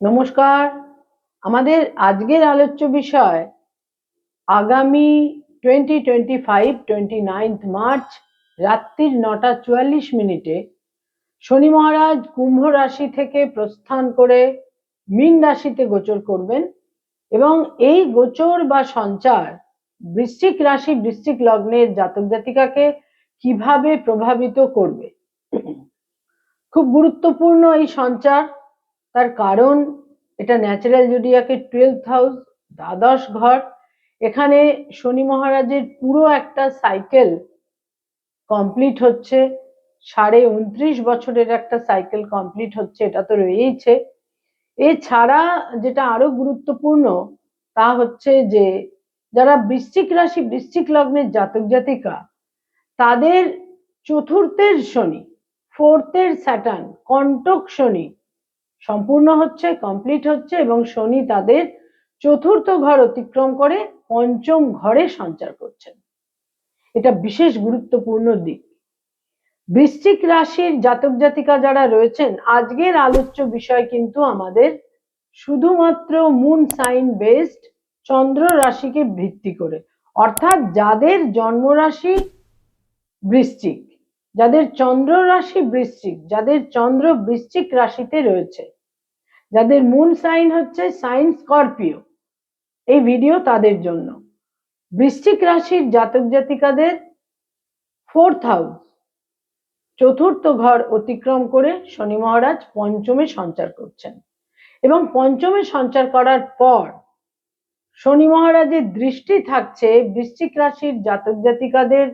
নমস্কার। আমাদের আজকের আলোচ্য বিষয় আগামী twenty twenty five twenty ninth March রাত্রির নটা চুয়াল্লিশ মিনিটে শনি মহারাজ কুম্ভ রাশি থেকে প্রস্থান করে মীন রাশিতে গোচর করবেন এবং এই গোচর বা সঞ্চার বৃশ্চিক রাশি, বৃশ্চিক লগ্নের জাতক জাতিকাকে কীভাবে প্রভাবিত করবে? খুব গুরুত্বপূর্ণ এই সঞ্চার। তার কারণ, এটা ন্যাচারাল জুডিয়াকের টুয়েলভ হাউস দ্বাদশ ঘর। এখানে শনি মহারাজের পুরো একটা সাইকেল কমপ্লিট হচ্ছে। সাড়ে উনত্রিশ বছরের একটা সাইকেল কমপ্লিট হচ্ছে, এটা তো রয়েইছে। এছাড়া যেটা আরও গুরুত্বপূর্ণ, তা হচ্ছে যে, যারা বৃশ্চিক রাশি, বৃশ্চিক লগ্নের জাতক জাতিকা, তাদের চতুর্থের শনি ফোর্থের স্যাটার্ন কন্টক শনি সম্পূর্ণ হচ্ছে কমপ্লিট হচ্ছে এবং শনি তাদের চতুর্থ ঘর অতিক্রম করে পঞ্চম ঘরে সঞ্চার করছেন। এটা বিশেষ গুরুত্বপূর্ণ দিক। বৃশ্চিক রাশির জাতক জাতিকা যারা রয়েছেন, আজকের আলোচ্য বিষয় কিন্তু আমাদের শুধুমাত্র মুন সাইন বেসড চন্দ্র রাশিকে ভিত্তি করে। অর্থাৎ যাদের জন্মরাশি বৃশ্চিক, যাদের চন্দ্র রাশি বৃশ্চিক, যাদের চন্দ্র বৃশ্চিক রাশিতে রয়েছে যাদের মুন সাইন হচ্ছে সাইন স্করপিও এই ভিডিও তাদের জন্য। বৃশ্চিক রাশির জাতক জাতিকাদের ফোর্থ হাউস চতুর্থ ঘর অতিক্রম করে শনি মহারাজ পঞ্চমে সঞ্চার করছেন। এবং পঞ্চমে সঞ্চার করার পর শনি মহারাজের দৃষ্টি থাকছে বৃশ্চিক রাশির জাতক জাতিকাদের,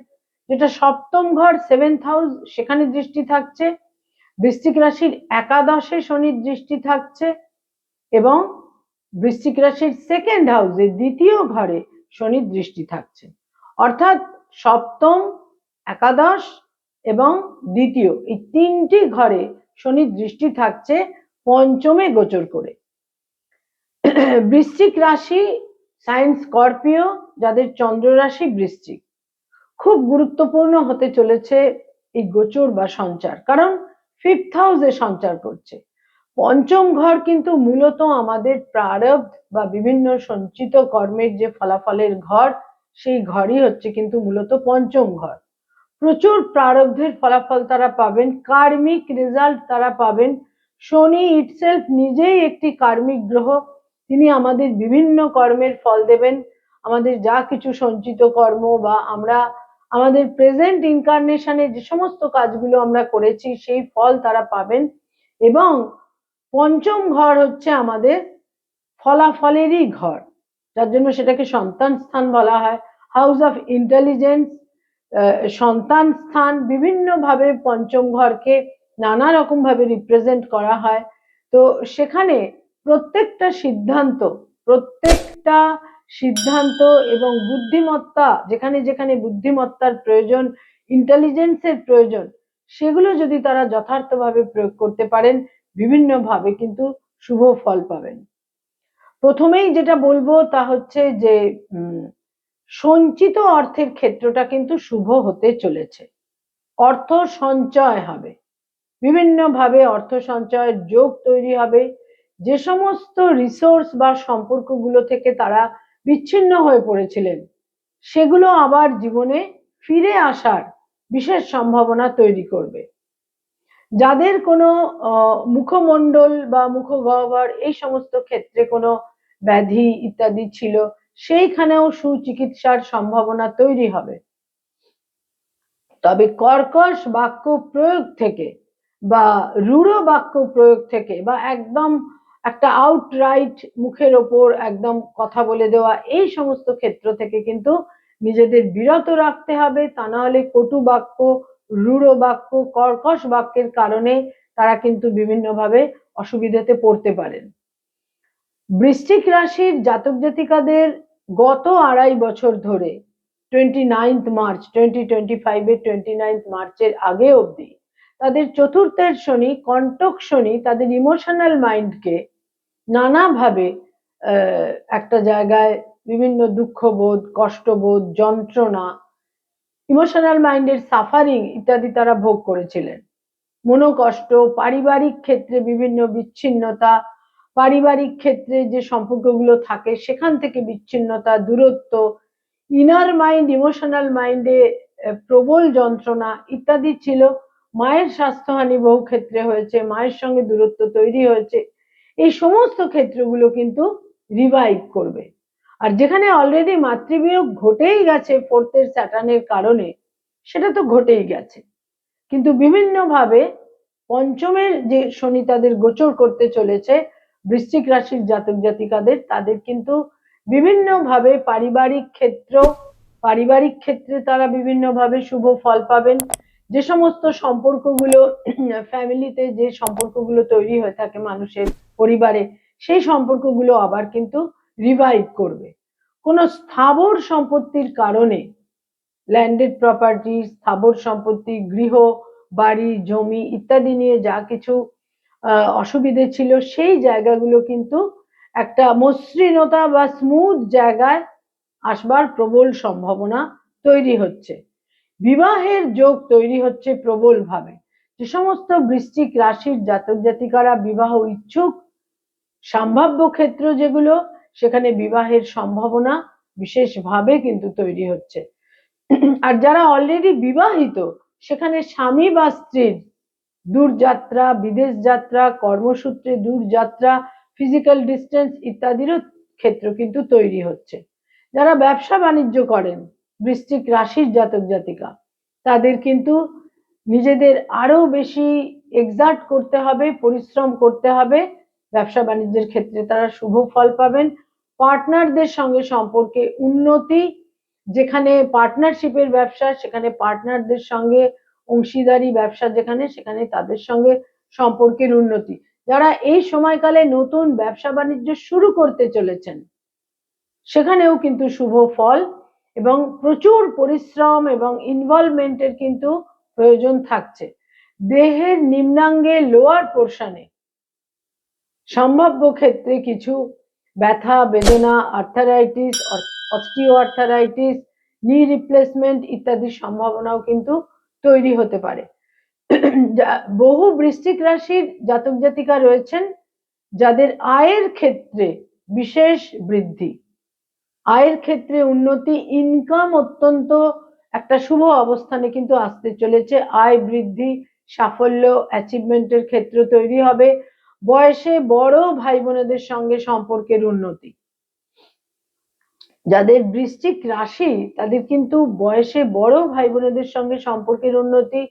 যেটা সপ্তম ঘর সেভেন্থ হাউস সেখানে দৃষ্টি থাকছে। বৃশ্চিক রাশির একাদশে শনির দৃষ্টি থাকছে এবং বৃশ্চিক রাশির সেকেন্ড হাউসে দ্বিতীয় ঘরে শনির দৃষ্টি থাকছে। অর্থাৎ সপ্তম, একাদশ এবং দ্বিতীয় এই তিনটি ঘরে শনির দৃষ্টি থাকছে পঞ্চমে গোচর করে। বৃশ্চিক রাশি সায়েন্স স্করপিও, যাদের চন্দ্র রাশি বৃশ্চিক, খুব গুরুত্বপূর্ণ হতে চলেছে এই গোচর বা সঞ্চার। কারণ ফিফথ হাউসে সঞ্চার করছে। পঞ্চম ঘর কিন্তু মূলত আমাদের প্রারব্ধ বা বিভিন্ন সঞ্চিত কর্মের যে ফলাফলের ঘর, সেই ঘরই হচ্ছে কিন্তু মূলত পঞ্চম ঘর। প্রচুর প্রারব্ধের ফলাফল তারা পাবেন, কার্মিক রেজাল্ট তারা পাবেন। শনি ইটসেলফ নিজেই একটি কার্মিক গ্রহ, তিনি আমাদের বিভিন্ন কর্মের ফল দেবেন। আমাদের যা কিছু সঞ্চিত কর্ম বা আমরা আমাদের প্রেজেন্ট ইনকারনেশনে যে সমস্ত কাজগুলো আমরা করেছি, সেই ফল তারা পাবেন এবং পঞ্চম ঘর হচ্ছে আমাদের ফলাফলেরই ঘর, যার জন্য সেটাকে সন্তান স্থান বলা হয়। হাউস অফ ইন্টেলিজেন্স সন্তান স্থান বিভিন্নভাবে পঞ্চম ঘরকে নানা রকম ভাবে রিপ্রেজেন্ট করা হয়। তো সেখানে প্রত্যেকটা সিদ্ধান্ত, প্রত্যেকটা সিদ্ধান্ত এবং বুদ্ধিমত্তা, যেখানে যেখানে বুদ্ধিমত্তার প্রয়োজন ইন্টেলিজেন্সের প্রয়োজন, সেগুলো যদি তারা যথার্থভাবে প্রয়োগ করতে পারেন, বিভিন্নভাবে কিন্তু শুভ ফল পাবেন। প্রথমেই যেটা বলব তা হচ্ছে যে সঞ্চিত অর্থের ক্ষেত্রটা কিন্তু শুভ হতে চলেছে। অর্থ সঞ্চয় হবে। বিভিন্নভাবে অর্থ সঞ্চয়ের যোগ তৈরি হবে। যে সমস্ত রিসোর্স বা সম্পর্কগুলো থেকে তারা বিচ্ছিন্ন হয়ে পড়েছিলেন। সেগুলো আবার জীবনে ফিরে আসার বিশেষ সম্ভাবনা তৈরি করবে। যাদের কোনো মুখমণ্ডল বা মুখগহ্বর এই সমস্ত ক্ষেত্রে কোনো ব্যাধি ইত্যাদি ছিল, সেইখানেও সুচিকিৎসার সম্ভাবনা তৈরি হবে। তবে কর্কশ বাক্য প্রয়োগ থেকে বা রূঢ় বাক্য প্রয়োগ থেকে বা একদম একটা আউটরাইট মুখের ওপর একদম কথা বলে দেওয়া, এই সমস্ত ক্ষেত্র থেকে কিন্তু নিজেদের বিরত রাখতে হবে। তা না হলে কটু বাক্য, রূঢ় বাক্য, কর্কশ বাক্যের কারণে তারা কিন্তু বিভিন্নভাবে অসুবিধাতে পড়তে পারেন। বৃশ্চিক রাশির জাতক জাতিকাদের গত আড়াই বছর ধরে twenty ninth March twenty twenty ফাইভের টোয়েন্টি নাইন্থ মার্চের আগে অবধি তাদের চতুর্থের শনি কণ্টক শনি তাদের ইমোশনাল মাইন্ডকে নানাভাবে একটা জায়গায় বিভিন্ন দুঃখবোধ, কষ্টবোধ, যন্ত্রণা, ইমোশনাল মাইন্ডের সাফারিং ইত্যাদি তারা ভোগ করেছিলেন। মনোকষ্ট, পারিবারিক ক্ষেত্রে বিভিন্ন বিচ্ছিন্নতা, পারিবারিক ক্ষেত্রে যে সম্পর্কগুলো থাকে, সেখান থেকে বিচ্ছিন্নতা, দূরত্ব ইনার মাইন্ড ইমোশনাল মাইন্ডে প্রবল যন্ত্রণা ইত্যাদি ছিল। মায়ের স্বাস্থ্যহানি বহু ক্ষেত্রে হয়েছে, মায়ের সঙ্গে দূরত্ব তৈরি হয়েছে। এই সমস্ত ক্ষেত্রগুলো কিন্তু রিভাইভ করবে। আর যেখানে অলরেডি মাতৃবিয়োগ ঘটেই গেছে ফোর্থের স্যাটার্নের কারণে, সেটা তো ঘটেই গেছে। কিন্তু বিভিন্নভাবে পঞ্চমের যে শনি তাদের গোচর করতে চলেছে, বৃশ্চিক রাশির জাতক জাতিকাদের, তাদের কিন্তু বিভিন্নভাবে পারিবারিক ক্ষেত্র, পারিবারিক ক্ষেত্রে তারা বিভিন্নভাবে শুভ ফল পাবেন। যে সমস্ত সম্পর্কগুলো ফ্যামিলিতে যে সম্পর্কগুলো তৈরি হয়ে থাকে মানুষের পরিবারে, সেই সম্পর্কগুলো আবার কিন্তু রিভাইভ করবে। কোনো স্থাবর সম্পত্তির কারণে ল্যান্ডেড প্রপার্টি স্থাবর সম্পত্তি, গৃহ, বাড়ি, জমি ইত্যাদি নিয়ে যা কিছু অসুবিধে ছিল, সেই জায়গাগুলো কিন্তু একটা মসৃণতা বা স্মুথ জায়গায় আসবার প্রবল সম্ভাবনা তৈরি হচ্ছে। বিবাহের যোগ তৈরি হচ্ছে প্রবল ভাবে যে সমস্ত বৃশ্চিক রাশির জাতক জাতিকারা বিবাহ ইচ্ছুক, সম্ভাব্য ক্ষেত্র যেগুলো, সেখানে বিবাহের সম্ভাবনা বিশেষভাবে কিন্তু তৈরি হচ্ছে। আর যারা অলরেডি বিবাহিত, সেখানে স্বামী বা স্ত্রীর দূরযাত্রা, বিদেশ যাত্রা, কর্মসূত্রে দূরযাত্রা ফিজিক্যাল ডিস্টেন্স ইত্যাদিরও ক্ষেত্র কিন্তু তৈরি হচ্ছে। যারা ব্যবসা বাণিজ্য করেন, বৃশ্চিক রাশির জাতক জাতিকা, তাদের কিন্তু নিজেদের আরও বেশি এক্সার্ট করতে হবে, পরিশ্রম করতে হবে। ব্যবসা বাণিজ্যের ক্ষেত্রে তারা শুভ ফল পাবেন। পার্টনারদের সঙ্গে সম্পর্কে উন্নতি, যেখানে পার্টনারশিপের ব্যবসা, সেখানে পার্টনারদের সঙ্গে অংশীদারি ব্যবসা যেখানে, সেখানে তাদের সঙ্গে সম্পর্কের উন্নতি। যারা এই সময়কালে নতুন ব্যবসা বাণিজ্য শুরু করতে চলেছেন, সেখানেও কিন্তু শুভ ফল এবং প্রচুর পরিশ্রম এবং ইনভলভমেন্টের কিন্তু প্রয়োজন থাকছে। দেহের নিম্নাঙ্গে লোয়ার পোর্শনে সম্ভাব্য ক্ষেত্রে কিছু ব্যথা, বেদনা arthritis osteo arthritis knee replacement ইত্যাদির সম্ভাবনাও কিন্তু তৈরি হতে পারে। বহু বৃষ্টিক রাশির জাতক জাতিকা রয়েছেন, যাদের আয়ের ক্ষেত্রে বিশেষ বৃদ্ধি। আয়ের ক্ষেত্রে উন্নতি ইনকাম অত্যন্ত একটা শুভ অবস্থানে কিন্তু আসতে চলেছে। আয় বৃদ্ধি, সাফল্য অ্যাচিভমেন্টের ক্ষেত্র তৈরি হবে। বয়সে বড় ভাই বোনেদের সঙ্গে সম্পর্কের উন্নতি। যাদের বৃশ্চিক রাশি, তাদের কিন্তু বয়সে বড় ভাই বোনেদের সঙ্গে সম্পর্কের উন্নতি।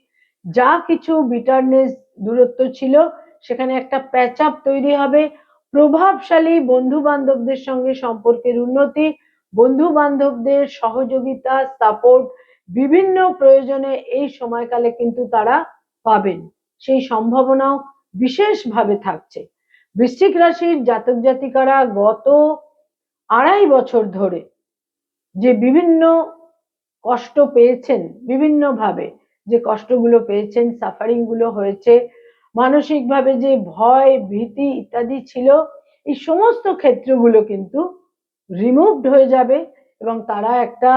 যা কিছু বিটারনেস দূরত্ব ছিল, সেখানে একটা প্যাচ আপ তৈরি হবে। প্রভাবশালী বন্ধু বান্ধবদের সঙ্গে সম্পর্কের উন্নতি। বন্ধু বান্ধবদের সহযোগিতা সাপোর্ট বিভিন্ন প্রয়োজনে এই সময়কালে কিন্তু তারা পাবেন। সেই সম্ভাবনাও বিশেষভাবে থাকছে। বৃশ্চিক রাশির জাতক জাতিকারা গত আড়াই বছর ধরে যে বিভিন্ন কষ্ট পেয়েছেন, বিভিন্নভাবে যে কষ্টগুলো পেয়েছেন সাফারিংগুলো হয়েছে, মানসিকভাবে যে ভয়, ভীতি ইত্যাদি ছিল, এই সমস্ত ক্ষেত্রগুলো কিন্তু রিমুভড হয়ে যাবে এবং তারা একটা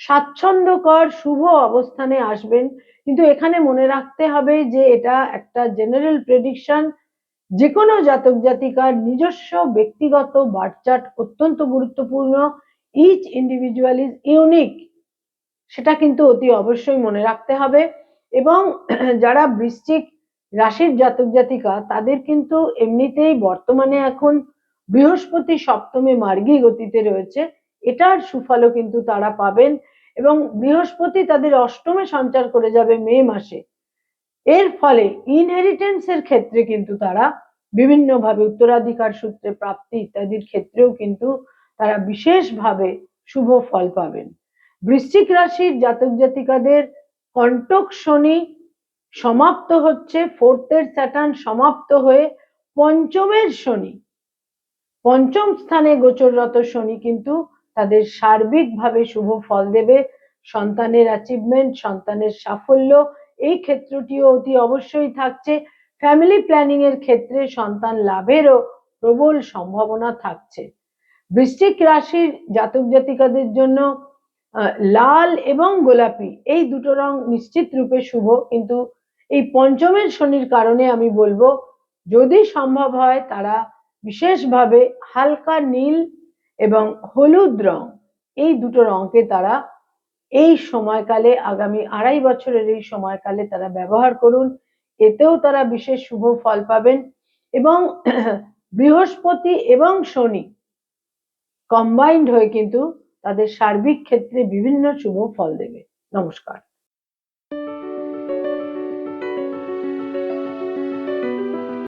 স্বাচ্ছন্দ্যকর শুভ অবস্থানে আসবেন। কিন্তু এখানে মনে রাখতে হবে যে এটা একটা জেনারেল প্রেডিকশন যে কোনো জাতক জাতিকার নিজস্ব ব্যক্তিগত বার্চার্ট অত্যন্ত গুরুত্বপূর্ণ। ইচ ইন্ডিভিজুয়াল ইজ ইউনিক সেটা কিন্তু অতি অবশ্যই মনে রাখতে হবে। এবং যারা বৃশ্চিক রাশির জাতক জাতিকা, তাদের কিন্তু এমনিতেই বর্তমানে এখন বৃহস্পতি সপ্তমে মার্গী গতিতে রয়েছে। এটার সুফলও কিন্তু তারা পাবেন এবং বৃহস্পতি তাদের অষ্টমে সঞ্চার করে যাবে মে মাসে। এর ফলে ইনহেরিটেন্সের ক্ষেত্রে কিন্তু তারা বিভিন্নভাবে উত্তরাধিকার সূত্রে প্রাপ্তি ইত্যাদির ক্ষেত্রেও কিন্তু তারা বিশেষভাবে শুভ ফল পাবেন। বৃশ্চিক রাশির জাতক জাতিকাদের কণ্টক শনি সমাপ্ত হচ্ছে ফোর্থের স্যাটার্ন সমাপ্ত হয়ে পঞ্চমের শনি। পঞ্চম স্থানে গোচররত শনি কিন্তু তাদের সার্বিকভাবে শুভ ফল দেবে। সন্তানের অ্যাচিভমেন্ট সন্তানের সাফল্য, এই ক্ষেত্রটিও অতি অবশ্যই থাকছে। ফ্যামিলি প্ল্যানিং এর ক্ষেত্রে সন্তান লাভেরও প্রবল সম্ভাবনা থাকছে। বৃশ্চিক রাশির জাতক জাতিকাদের জন্য লাল এবং গোলাপি এই দুটো রং নিশ্চিত রূপে শুভ। কিন্তু এই পঞ্চমের শনির কারণে আমি বলব, যদি সম্ভব হয় তারা বিশেষভাবে হালকা নীল এবং হলুদ রং, এই দুটো রঙকে তারা এই সময়কালে, আগামী আড়াই বছরের এই সময়কালে তারা ব্যবহার করুন। এতেও তারা বিশেষ শুভ ফল পাবেন এবং বৃহস্পতি এবং শনি কম্বাইন্ড হয়ে কিন্তু তাদের সার্বিক ক্ষেত্রে বিভিন্ন শুভ ফল দেবে। নমস্কার।